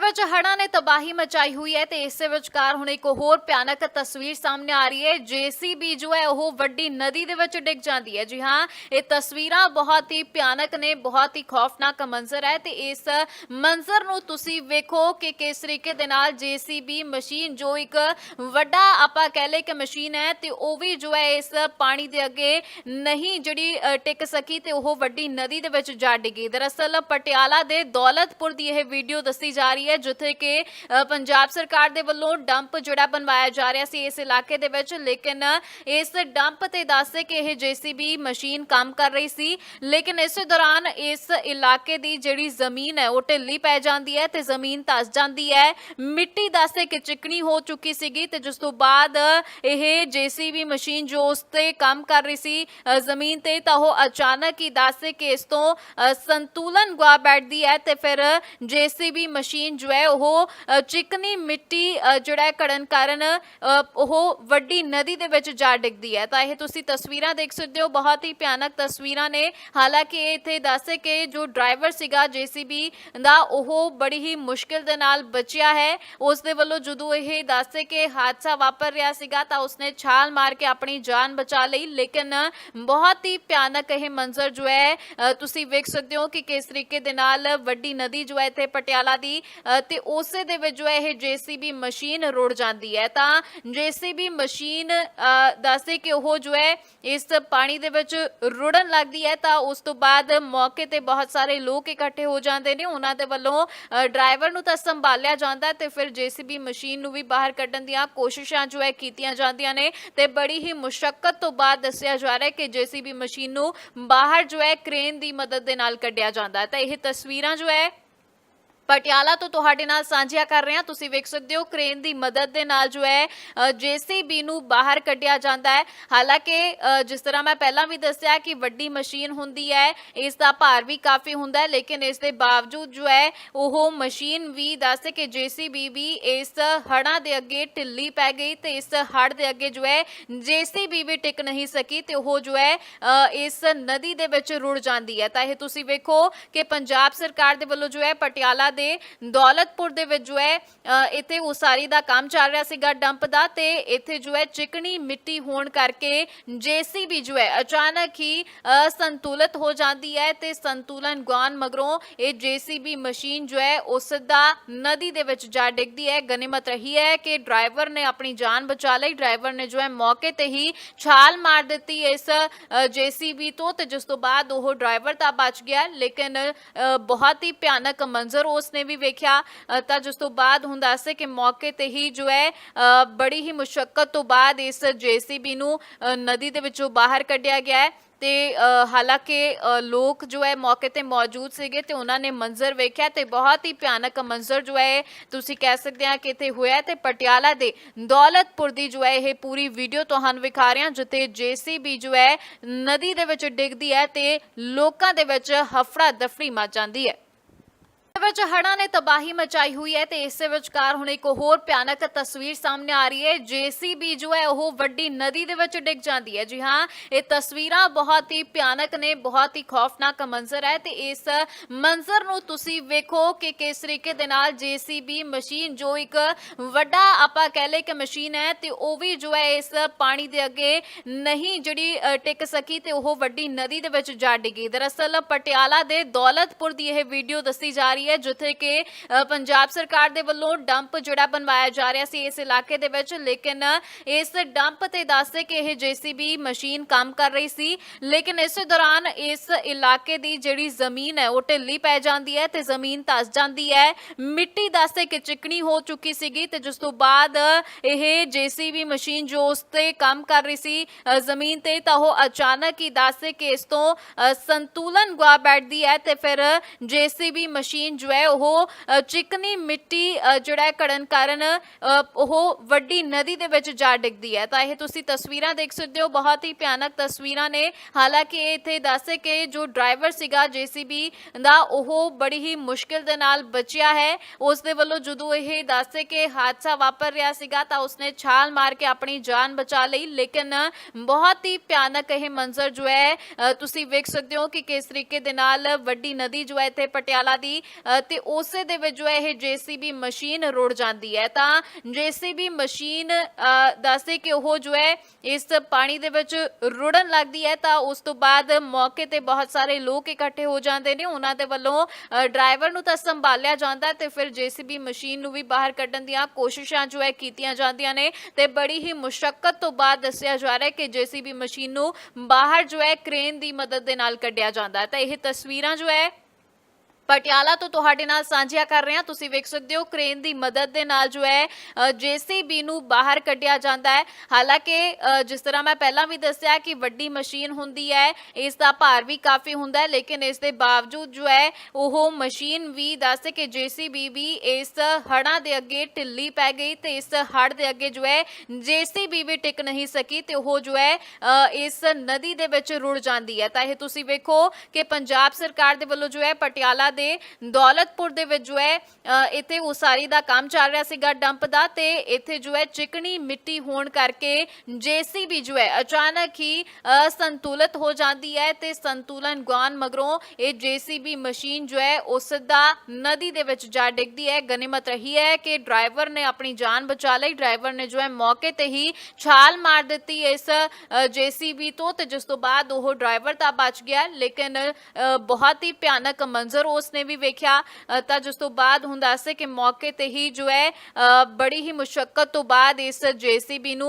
ਵਿੱਚ ਹੜ੍ਹਾਂ ਨੇ ਤਬਾਹੀ ਮਚਾਈ ਹੋਈ ਹੈ ਤੇ ਇਸੇ ਵਿਚਕਾਰ ਹੁਣ ਇੱਕ ਹੋਰ ਭਿਆਨਕ ਤਸਵੀਰ ਸਾਹਮਣੇ ਆ ਰਹੀ ਹੈ। ਜੀਸੀਬੀ ਜੋ ਹੈ ਉਹ ਵੱਡੀ ਨਦੀ ਦੇ ਵਿੱਚ ਡਿੱਗ ਜਾਂਦੀ ਹੈ। ਜੀ ਹਾਂ ਇਹ ਤਸਵੀਰਾਂ ਬਹੁਤ ਹੀ ਭਿਆਨਕ ਨੇ ਬਹੁਤ ਹੀ ਖੌਫਨਾਕ ਮੰਜ਼ਰ ਹੈ ਤੇ ਇਸ ਮੰਜ਼ਰ ਨੂੰ ਤੁਸੀਂ ਵੇਖੋ ਕਿ ਕਿਸ ਤਰੀਕੇ ਦੇ ਨਾਲ ਜੀਸੀਬੀ ਮਸ਼ੀਨ ਜੋ ਇੱਕ ਵੱਡਾ ਆਪਾਂ ਕਹਿ ਲਏ ਕਿ ਮਸ਼ੀਨ ਹੈ ਤੇ ਉਹ ਵੀ ਜੋ ਹੈ ਇਸ ਪਾਣੀ ਦੇ ਅੱਗੇ ਨਹੀਂ ਜਿਹੜੀ ਅ, ਟਿਕ ਸਕੀ ਤੇ ਉਹ ਵੱਡੀ ਨਦੀ ਦੇ ਵਿੱਚ ਜਾ ਡਿੱਗੀ। ਦਰਅਸਲ ਪਟਿਆਲਾ ਦੇ ਦੌਲਤਪੁਰ ਦੀ ਇਹ ਵੀਡੀਓ ਦੱਸੀ ਜਾ ਰਹੀ ਹੈ ਜਿੱਥੇ ਕਿ ਪੰਜਾਬ ਸਰਕਾਰ ਦੇ ਵੱਲੋਂ ਡੰਪ ਜਿਹੜਾ ਬਣਵਾਇਆ ਜਾ ਰਿਹਾ ਸੀ ਇਸ ਇਲਾਕੇ ਦੇ ਵਿੱਚ। ਲੇਕਿਨ ਇਸ ਡੰਪ ਤੇ ਦੱਸੇ ਕਿ ਇਹ ਜੀਸੀਬੀ ਮਸ਼ੀਨ ਕੰਮ ਕਰ ਰਹੀ ਸੀ। ਲੇਕਿਨ ਇਸੇ ਦੌਰਾਨ ਇਸ ਇਲਾਕੇ ਦੀ ਜਿਹੜੀ ਜ਼ਮੀਨ ਹੈ, ਉਹ ਢਿੱਲੀ ਪੈ ਜਾਂਦੀ ਹੈ ਤੇ ਜ਼ਮੀਨ ਧਸ ਜਾਂਦੀ ਹੈ। ਮਿੱਟੀ ਦੱਸੇ ਕਿ ਚਿਕਣੀ ਹੋ ਚੁੱਕੀ ਸੀਗੀ ਤੇ ਜਿਸ ਤੋਂ ਬਾਅਦ ਇਹ ਜੀਸੀਬੀ ਮਸ਼ੀਨ ਜੋ ਉਸ ਤੇ ਕੰਮ ਕਰ ਰਹੀ ਸੀ ਜ਼ਮੀਨ ਤੇ, ਤਾਂ ਉਹ ਅਚਾਨਕ ਹੀ ਦੱਸੇ ਕਿ ਇਸ ਤੋਂ ਸੰਤੁਲਨ ਗਵਾ ਬੈਠਦੀ ਹੈ ਤੇ ਫਿਰ ਜੀਸੀਬੀ ਮਸ਼ੀਨ ਜੋ ਹੈ ਉਹ ਚਿਕਨੀ ਮਿੱਟੀ ਜਿਹੜਾ ਹੈ ਕੜਨ ਕਾਰਨ ਉਹ ਵੱਡੀ ਨਦੀ ਦੇ ਵਿੱਚ ਜਾ ਡਿੱਗਦੀ ਹੈ। ਤਾਂ ਇਹ ਤੁਸੀਂ ਤਸਵੀਰਾਂ ਦੇਖ ਸਕਦੇ ਹੋ, ਬਹੁਤ ਹੀ ਭਿਆਨਕ ਤਸਵੀਰਾਂ ਨੇ। ਹਾਲਾਂਕਿ ਇਹ ਇੱਥੇ ਦੱਸੇ ਕਿ ਜੋ ਡਰਾਈਵਰ ਸੀਗਾ, ਜੀਸੀਬੀ ਦਾ, ਉਹ ਬੜੀ ਹੀ ਮੁਸ਼ਕਿਲ ਦੇ ਨਾਲ ਬਚਿਆ ਹੈ। ਉਸ ਦੇ ਵੱਲੋਂ ਜਦੋਂ ਇਹ ਦੱਸੇ ਕਿ ਹਾਦਸਾ ਵਾਪਰ ਰਿਹਾ ਸੀਗਾ, ਤਾਂ ਉਸਨੇ ਛਾਲ ਮਾਰ ਕੇ ਆਪਣੀ ਜਾਨ ਬਚਾ ਲਈ। ਲੇਕਿਨ ਬਹੁਤ ਹੀ ਭਿਆਨਕ ਇਹ ਮੰਜ਼ਰ ਜੋ ਹੈ ਤੁਸੀਂ ਵੇਖ ਸਕਦੇ ਹੋ ਕਿ ਕਿਸ ਤਰੀਕੇ ਦੇ ਨਾਲ ਵੱਡੀ ਨਦੀ ਜੋ ਹੈ ਇੱਥੇ ਪਟਿਆਲਾ ਦੀ ਤੇ ਉਸੇ ਦੇ ਵਿੱਚ ਜੋ ਹੈ, ਇਹ ਜੀਸੀਬੀ ਮਸ਼ੀਨ ਰੁੜ ਜਾਂਦੀ ਹੈ। ਤਾਂ ਜੀਸੀਬੀ ਮਸ਼ੀਨ ਦੱਸਦੇ ਕਿ ਉਹ ਜੋ ਹੈ, ਇਸ ਪਾਣੀ ਦੇ ਵਿੱਚ ਰੁੜਨ ਲੱਗਦੀ ਹੈ। ਤਾਂ ਉਸ ਤੋਂ ਬਾਅਦ ਮੌਕੇ ਤੇ ਬਹੁਤ ਸਾਰੇ ਲੋਕ ਇਕੱਠੇ ਹੋ ਜਾਂਦੇ ਨੇ। ਉਹਨਾਂ ਦੇ ਵੱਲੋਂ ਡਰਾਈਵਰ ਨੂੰ ਤਾਂ ਸੰਭਾਲਿਆ ਜਾਂਦਾ ਹੈ ਤੇ ਫਿਰ ਜੀਸੀਬੀ ਮਸ਼ੀਨ ਨੂੰ ਵੀ ਬਾਹਰ ਕੱਢਣ ਦੀਆਂ ਕੋਸ਼ਿਸ਼ਾਂ ਜੋ ਹੈ, ਕੀਤੀਆਂ ਜਾਂਦੀਆਂ ਨੇ। ਤੇ ਬੜੀ ਹੀ ਮੁਸ਼ਕਲ ਤੋਂ ਬਾਅਦ ਦੱਸਿਆ ਜਾ ਰਿਹਾ ਹੈ ਕਿ ਜੀਸੀਬੀ ਮਸ਼ੀਨ ਨੂੰ ਬਾਹਰ ਜੋ ਹੈ, ਕ੍ਰੇਨ ਦੀ ਮਦਦ ਦੇ ਨਾਲ ਕੱਢਿਆ ਜਾਂਦਾ ਹੈ। ਤਾਂ ਇਹ ਤਸਵੀਰਾਂ ਜੋ ਹੈ ਪਟਿਆਲਾ ਤੋਂ ਤੁਹਾਡੇ ਨਾਲ ਸਾਂਝੀਆਂ ਕਰ ਰਹੇ ਹਾਂ। ਤੁਸੀਂ ਵੇਖ ਸਕਦੇ ਹੋ ਕ੍ਰੇਨ ਦੀ ਮਦਦ ਦੇ ਨਾਲ ਜੋ ਹੈ ਜੀਸੀਬੀ ਨੂੰ ਬਾਹਰ ਕੱਢਿਆ ਜਾਂਦਾ ਹੈ। ਹਾਲਾਂਕਿ ਜਿਸ ਤਰ੍ਹਾਂ ਮੈਂ ਪਹਿਲਾਂ ਵੀ ਦੱਸਿਆ ਕਿ ਵੱਡੀ ਮਸ਼ੀਨ ਹੁੰਦੀ ਹੈ, ਇਸ ਦਾ ਭਾਰ ਵੀ ਕਾਫੀ ਹੁੰਦਾ ਹੈ, ਲੇਕਿਨ ਇਸ ਦੇ ਬਾਵਜੂਦ ਜੋ ਹੈ, ਉਹ ਮਸ਼ੀਨ ਵੀ ਦੱਸੇ ਕਿ ਜੀਸੀਬੀ ਵੀ ਇਸ ਹੜਾਂ ਦੇ ਅੱਗੇ ਢਿੱਲੀ ਪੈ ਗਈ ਤੇ ਇਸ ਹੜ ਦੇ ਅੱਗੇ ਜੋ ਹੈ, ਜੀਸੀਬੀ ਵੀ ਟਿਕ ਨਹੀਂ ਸਕੀ ਤੇ ਉਹ ਜੋ ਹੈ ਇਸ ਨਦੀ ਦੇ ਵਿੱਚ ਰੁੜ ਜਾਂਦੀ ਹੈ। ਤਾਂ ਇਹ ਤੁਸੀਂ ਵੇਖੋ ਕਿ ਪੰਜਾਬ ਸਰਕਾਰ ਦੇ ਵੱਲੋਂ ਜੋ ਹੈ, ਪਟਿਆਲਾ ਦੇ ਦੌਲਤਪੁਰ ਦੇ ਵਿੱਚ ਜੋ ਹੈ ਇੱਥੇ ਉਸਾਰੀ ਦਾ ਕੰਮ ਚੱਲ ਰਿਹਾ ਸੀਗਾ ਡੰਪ ਦਾ ਤੇ ਇੱਥੇ ਜੋ ਹੈ ਚਿਕਨੀ ਮਿੱਟੀ ਹੋਣ ਕਰਕੇ ਜੀਸੀਬੀ ਜੋ ਹੈ ਅਚਾਨਕ ਹੀ ਅ, ਸੰਤੁਲਿਤ ਹੋ ਜਾਂਦੀ ਹੈ ਤੇ ਸੰਤੁਲਨ ਗਵਾਨ ਮਗਰੋਂ ਇਹ ਜੀਸੀਬੀ ਮਸ਼ੀਨ ਜੋ ਹੈ ਉਸ ਦਾ ਨਦੀ ਦੇ ਵਿੱਚ ਜਾ ਡਿੱਗਦੀ ਹੈ। ਗਨੀਮਤ ਰਹੀ ਹੈ ਕਿ ਡਰਾਈਵਰ ਨੇ ਆਪਣੀ ਜਾਨ ਬਚਾ ਲਈ। ਡਰਾਈਵਰ ਨੇ ਜੋ ਹੈ ਮੌਕੇ ਤੇ ਹੀ ਛਾਲ ਮਾਰ ਦਿੱਤੀ ਇਸ ਜੀਸੀਬੀ ਤੋਂ ਤੇ ਜਿਸ ਤੋਂ ਬਾਅਦ ਉਹ ਡਰਾਈਵਰ ਤਾਂ ਬਚ ਗਿਆ ਲੇਕਿਨ ਅ, ਬਹੁਤ ਹੀ ਭਿਆਨਕ ਮੰਜ਼ਰ ਉਸ ਨੇ ਵੀ ਵੇਖਿਆ ਅ, ਤਾਂ ਜਿਸ ਤੋਂ ਬਾਅਦ ਹੁਣ ਦੱਸੇ ਕਿ ਮੌਕੇ ਤੇ ਹੀ ਜੋ ਹੈ ਅ, ਬੜੀ ਹੀ ਮੁਸ਼ਕਲ ਤੋਂ ਬਾਅਦ ਇਸ ਜੀਸੀਬੀ ਨੂੰ ਅ, ਨਦੀ ਦੇ ਵਿੱਚੋਂ ਬਾਹਰ ਕੱਢਿਆ ਗਿਆ ਹੈ ਤੇ ਅ, ਹਾਲਾਂਕਿ ਅ, ਲੋਕ ਜੋ ਹੈ ਮੌਕੇ ਤੇ ਮੌਜੂਦ ਸੀਗੇ ਤੇ ਉਹਨਾਂ ਨੇ ਮੰਜ਼ਰ ਵੇਖਿਆ ਤੇ ਬਹੁਤ ਹੀ ਭਿਆਨਕ ਮੰਜ਼ਰ ਜੋ ਹੈ ਤੁਸੀਂ ਕਹਿ ਸਕਦੇ ਆ ਕਿ ਇੱਥੇ ਹੋਇਆ ਤੇ ਪਟਿਆਲਾ ਦੇ ਦੌਲਤਪੁਰ ਦੀ ਜੋ ਹੈ ਇਹ ਪੂਰੀ ਵੀਡੀਓ ਤੁਹਾਨੂੰ ਵਿਖਾ ਰਹੇ ਹਾਂ ਜਿੱਥੇ ਜੀਸੀਬੀ ਜੋ ਹੈ ਨਦੀ ਦੇ ਵਿੱਚ ਡਿੱਗਦੀ ਹੈ ਤੇ ਲੋਕਾਂ ਦੇ ਵਿੱਚ ਹਫੜਾ ਦਫੜੀ ਮਚ ਜਾਂਦੀ ਹੈ। ਵਿੱਚ ਹੜ੍ਹਾਂ ਨੇ ਤਬਾਹੀ ਮਚਾਈ ਹੋਈ ਹੈ ਤੇ ਇਸੇ ਵਿਚਕਾਰ ਹੁਣ ਇੱਕ ਹੋਰ ਭਿਆਨਕ ਤਸਵੀਰ ਸਾਹਮਣੇ ਆ ਰਹੀ ਹੈ। ਜੀਸੀਬੀ ਜੋ ਹੈ ਉਹ ਵੱਡੀ ਨਦੀ ਦੇ ਵਿੱਚ ਡਿੱਗ ਜਾਂਦੀ ਹੈ। ਜੀ ਹਾਂ ਇਹ ਤਸਵੀਰਾਂ ਬਹੁਤ ਹੀ ਭਿਆਨਕ ਨੇ ਬਹੁਤ ਹੀ ਖੌਫਨਾਕ ਮੰਜ਼ਰ ਹੈ ਤੇ ਇਸ ਮੰਜ਼ਰ ਨੂੰ ਤੁਸੀਂ ਵੇਖੋ ਕਿ ਕਿਸ ਤਰੀਕੇ ਦੇ ਨਾਲ ਜੀਸੀਬੀ ਮਸ਼ੀਨ ਜੋ ਇੱਕ ਵੱਡਾ ਆਪਾਂ ਕਹਿ ਲਏ ਕਿ ਮਸ਼ੀਨ ਹੈ ਤੇ ਉਹ ਵੀ ਜੋ ਹੈ ਇਸ ਪਾਣੀ ਦੇ ਅੱਗੇ ਨਹੀਂ ਜਿਹੜੀ ਅ, ਟਿਕ ਸਕੀ ਤੇ ਉਹ ਵੱਡੀ ਨਦੀ ਦੇ ਵਿੱਚ ਜਾ ਡਿੱਗੀ। ਦਰਅਸਲ ਪਟਿਆਲਾ ਦੇ ਦੌਲਤਪੁਰ ਦੀ ਇਹ ਵੀਡੀਓ ਦੱਸੀ ਜਾ ਰਹੀ ਹੈ ਜਿੱਥੇ ਕਿ ਪੰਜਾਬ ਸਰਕਾਰ ਦੇ ਵੱਲੋਂ ਡੰਪ ਜਿਹੜਾ ਬਣਵਾਇਆ ਜਾ ਰਿਹਾ ਸੀ ਇਸ ਇਲਾਕੇ ਦੇ ਵਿੱਚ। ਲੇਕਿਨ ਇਸ ਡੰਪ ਤੇ ਦੱਸਦੇ ਕਿ ਇਹ ਜੀਸੀਬੀ ਮਸ਼ੀਨ ਕੰਮ ਕਰ ਰਹੀ ਸੀ। ਲੇਕਿਨ ਇਸੇ ਦੌਰਾਨ ਇਸ ਇਲਾਕੇ ਦੀ ਜਿਹੜੀ ਜ਼ਮੀਨ ਹੈ, ਉਹ ਢਿੱਲੀ ਪੈ ਜਾਂਦੀ ਹੈ ਤੇ ਜ਼ਮੀਨ ਧਸ ਜਾਂਦੀ ਹੈ। ਮਿੱਟੀ ਦੱਸਦੇ ਕਿ ਚਿਕਨੀ ਹੋ ਚੁੱਕੀ ਸੀਗੀ ਤੇ ਜਿਸ ਤੋਂ ਬਾਅਦ ਇਹ ਜੀਸੀਬੀ ਮਸ਼ੀਨ ਜੋ ਉਸ ਤੇ ਕੰਮ ਕਰ ਰਹੀ ਸੀ ਜ਼ਮੀਨ ਤੇ, ਤਾਂ ਉਹ ਅਚਾਨਕ ਹੀ ਦੱਸਦੇ ਕਿ ਇਸ ਤੋਂ ਸੰਤੁਲਨ ਗਵਾ ਬੈਠਦੀ ਹੈ ਤੇ ਫਿਰ ਜੀਸੀਬੀ ਮਸ਼ੀਨ ਜੋ ਹੈ ਉਹ ਚਿਕਨੀ ਮਿੱਟੀ ਜਿਹੜਾ ਹੈ ਕੜਨ ਕਾਰਨ ਉਹ ਵੱਡੀ ਨਦੀ ਦੇ ਵਿੱਚ ਜਾ ਡਿੱਗਦੀ ਹੈ। ਤਾਂ ਇਹ ਤੁਸੀਂ ਤਸਵੀਰਾਂ ਦੇਖ ਸਕਦੇ ਹੋ, ਬਹੁਤ ਹੀ ਭਿਆਨਕ ਤਸਵੀਰਾਂ ਨੇ। ਹਾਲਾਂਕਿ ਇਹ ਇੱਥੇ ਦੱਸੇ ਕਿ ਜੋ ਡਰਾਈਵਰ ਸੀਗਾ ਜੀਸੀਬੀ ਦਾ, ਉਹ ਬੜੀ ਹੀ ਮੁਸ਼ਕਿਲ ਦੇ ਨਾਲ ਬਚਿਆ ਹੈ। ਉਸ ਦੇ ਵੱਲੋਂ ਜਦੋਂ ਇਹ ਦੱਸੇ ਕਿ ਹਾਦਸਾ ਵਾਪਰ ਰਿਹਾ ਸੀਗਾ, ਤਾਂ ਉਸਨੇ ਛਾਲ ਮਾਰ ਕੇ ਆਪਣੀ ਜਾਨ ਬਚਾ ਲਈ। ਲੇਕਿਨ ਬਹੁਤ ਹੀ ਭਿਆਨਕ ਇਹ ਮੰਜ਼ਰ ਜੋ ਹੈ ਤੁਸੀਂ ਵੇਖ ਸਕਦੇ ਹੋ ਕਿ ਕਿਸ ਤਰੀਕੇ ਦੇ ਨਾਲ ਵੱਡੀ ਨਦੀ ਜੋ ਹੈ ਇੱਥੇ ਪਟਿਆਲਾ ਦੀ ਤੇ ਉਸੇ ਦੇ ਵਿੱਚ ਜੋ ਹੈ, ਇਹ ਜੀਸੀਬੀ ਮਸ਼ੀਨ ਰੁੜ ਜਾਂਦੀ ਹੈ। ਤਾਂ ਜੀਸੀਬੀ ਮਸ਼ੀਨ ਦੱਸਦੇ ਕਿ ਉਹ ਜੋ ਹੈ, ਇਸ ਪਾਣੀ ਦੇ ਵਿੱਚ ਰੁੜਨ ਲੱਗਦੀ ਹੈ। ਤਾਂ ਉਸ ਤੋਂ ਬਾਅਦ ਮੌਕੇ ਤੇ ਬਹੁਤ ਸਾਰੇ ਲੋਕ ਇਕੱਠੇ ਹੋ ਜਾਂਦੇ ਨੇ। ਉਹਨਾਂ ਦੇ ਵੱਲੋਂ ਡਰਾਈਵਰ ਨੂੰ ਤਾਂ ਸੰਭਾਲਿਆ ਜਾਂਦਾ ਹੈ ਤੇ ਫਿਰ ਜੀਸੀਬੀ ਮਸ਼ੀਨ ਨੂੰ ਵੀ ਬਾਹਰ ਕੱਢਣ ਦੀਆਂ ਕੋਸ਼ਿਸ਼ਾਂ ਜੋ ਹੈ, ਕੀਤੀਆਂ ਜਾਂਦੀਆਂ ਨੇ। ਤੇ ਬੜੀ ਹੀ ਮੁਸ਼ਕਲ ਤੋਂ ਬਾਅਦ ਦੱਸਿਆ ਜਾ ਰਿਹਾ ਹੈ ਕਿ ਜੀਸੀਬੀ ਮਸ਼ੀਨ ਨੂੰ ਬਾਹਰ ਜੋ ਹੈ, ਕ੍ਰੇਨ ਦੀ ਮਦਦ ਦੇ ਨਾਲ ਕੱਢਿਆ ਜਾਂਦਾ ਤਾਂ ਇਹ ਤਸਵੀਰਾਂ ਜੋ ਹੈ ਪਟਿਆਲਾ ਤੋਂ ਤੁਹਾਡੇ ਨਾਲ ਸਾਂਝੀਆਂ ਕਰ ਰਹੇ ਹਾਂ। ਤੁਸੀਂ ਵੇਖ ਸਕਦੇ ਹੋ ਕ੍ਰੇਨ ਦੀ ਮਦਦ ਦੇ ਨਾਲ ਜੋ ਹੈ ਜੀਸੀਬੀ ਨੂੰ ਬਾਹਰ ਕੱਢਿਆ ਜਾਂਦਾ ਹੈ। ਹਾਲਾਂਕਿ ਜਿਸ ਤਰ੍ਹਾਂ ਮੈਂ ਪਹਿਲਾਂ ਵੀ ਦੱਸਿਆ ਕਿ ਵੱਡੀ ਮਸ਼ੀਨ ਹੁੰਦੀ ਹੈ, ਇਸ ਦਾ ਭਾਰ ਵੀ ਕਾਫੀ ਹੁੰਦਾ ਹੈ, ਲੇਕਿਨ ਇਸ ਦੇ ਬਾਵਜੂਦ ਜੋ ਹੈ, ਉਹ ਮਸ਼ੀਨ ਵੀ ਦੱਸਦੇ ਕਿ ਜੀਸੀਬੀ ਵੀ ਇਸ ਹੜਾਂ ਦੇ ਅੱਗੇ ਢਿੱਲੀ ਪੈ ਗਈ ਤੇ ਇਸ ਹੜ ਦੇ ਅੱਗੇ ਜੋ ਹੈ, ਜੀਸੀਬੀ ਵੀ ਟਿਕ ਨਹੀਂ ਸਕੀ ਤੇ ਉਹ ਜੋ ਹੈ ਇਸ ਨਦੀ ਦੇ ਵਿੱਚ ਰੁੜ ਜਾਂਦੀ ਹੈ। ਤਾਂ ਇਹ ਤੁਸੀਂ ਵੇਖੋ ਕਿ ਪੰਜਾਬ ਸਰਕਾਰ ਦੇ ਵੱਲੋਂ ਜੋ ਹੈ, ਪਟਿਆਲਾ ਦੇ ਦੌਲਤਪੁਰ ਦੇ ਵਿੱਚ ਜੋ ਹੈ ਇੱਥੇ ਉਸਾਰੀ ਦਾ ਕੰਮ ਚੱਲ ਰਿਹਾ ਸੀਗਾ ਡੰਪ ਦਾ ਤੇ ਇੱਥੇ ਜੋ ਹੈ ਚਿਕਨੀ ਮਿੱਟੀ ਹੋਣ ਕਰਕੇ ਜੀਸੀਬੀ ਜੋ ਹੈ ਅਚਾਨਕ ਹੀ ਅਸੰਤੁਲਿਤ ਹੋ ਜਾਂਦੀ ਹੈ ਤੇ ਸੰਤੁਲਨ ਗਵਾਨ ਮਗਰੋਂ ਇਹ ਜੀਸੀਬੀ ਮਸ਼ੀਨ ਜੋ ਹੈ ਉਹ ਸਿੱਧਾ ਨਦੀ ਦੇ ਵਿੱਚ ਜਾ ਡਿੱਗਦੀ ਹੈ। ਗਨੀਮਤ ਰਹੀ ਹੈ ਕਿ ਡਰਾਈਵਰ ਨੇ ਆਪਣੀ ਜਾਨ ਬਚਾ ਲਈ। ਡਰਾਈਵਰ ਨੇ ਜੋ ਹੈ ਮੌਕੇ ਤੇ ਹੀ ਛਾਲ ਮਾਰ ਦਿੱਤੀ ਇਸ ਜੀਸੀਬੀ ਤੋਂ ਤੇ ਜਿਸ ਤੋਂ ਬਾਅਦ ਉਹ ਡਰਾਈਵਰ ਤਾਂ ਬਚ ਗਿਆ ਲੇਕਿਨ ਅ, ਬਹੁਤ ਹੀ ਭਿਆਨਕ ਮੰਜ਼ਰ ਉਸ ਉਸਨੇ ਵੀ ਵੇਖਿਆ ਅ, ਤਾਂ ਜਿਸ ਤੋਂ ਬਾਅਦ ਹੁਣ ਦੱਸੇ ਕਿ ਮੌਕੇ ਤੇ ਹੀ ਜੋ ਹੈ ਅ, ਬੜੀ ਹੀ ਮੁਸ਼ਕਲ ਤੋਂ ਬਾਅਦ ਇਸ ਜੀਸੀਬੀ ਨੂੰ